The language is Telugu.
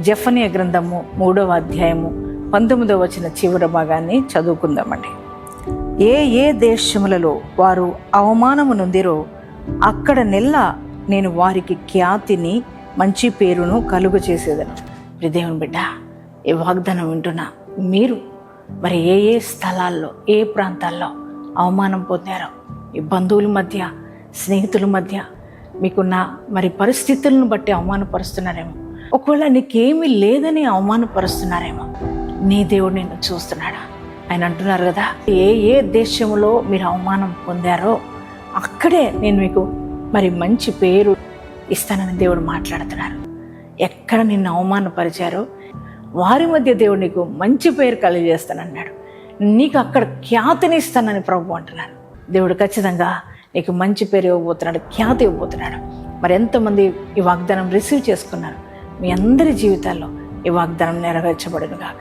జఫనియ గ్రంథము మూడవ అధ్యాయము పంతొమ్మిదవ వచ్చిన చివరి భాగాన్ని చదువుకుందామండి. ఏ ఏ దేశములలో వారు అవమానము నొందిరో అక్కడ నెల్ల నేను వారికి ఖ్యాతిని మంచి పేరును కలుగు చేసేదను దేవుని బిడ్డ ఈ వాగ్దానం వింటున్నా మీరు మరి ఏ ఏ స్థలాల్లో ఏ ప్రాంతాల్లో అవమానం పొందారో ఈ బంధువుల మధ్య స్నేహితుల మధ్య మీకున్న మరి పరిస్థితులను బట్టి అవమానపరుస్తున్నారేమో. ఒకవేళ నీకేమీ లేదని అవమానపరుస్తున్నారేమో నీ దేవుడు నిన్ను చూస్తున్నాడా? ఆయన అంటున్నారు కదా ఏ ఏ దేశంలో మీరు అవమానం పొందారో అక్కడే నేను మీకు మరి మంచి పేరు ఇస్తానని దేవుడు మాట్లాడుతున్నారు. ఎక్కడ నిన్ను అవమానపరిచారో వారి మధ్య దేవుడు నీకు మంచి పేరు కలిగజేస్తానన్నాడు. నీకు అక్కడ ఖ్యాతిని ఇస్తానని ప్రభు అంటున్నాను దేవుడు ఖచ్చితంగా నీకు మంచి పేరు ఇవ్వబోతున్నాడు ఖ్యాతి ఇవ్వబోతున్నాడు. మరి ఎంతమంది ఈ వాగ్దానం రిసీవ్ చేసుకున్నారు? మీ అందరి జీవితాల్లో ఈ వాగ్దానం నెరవేర్చబడును గాక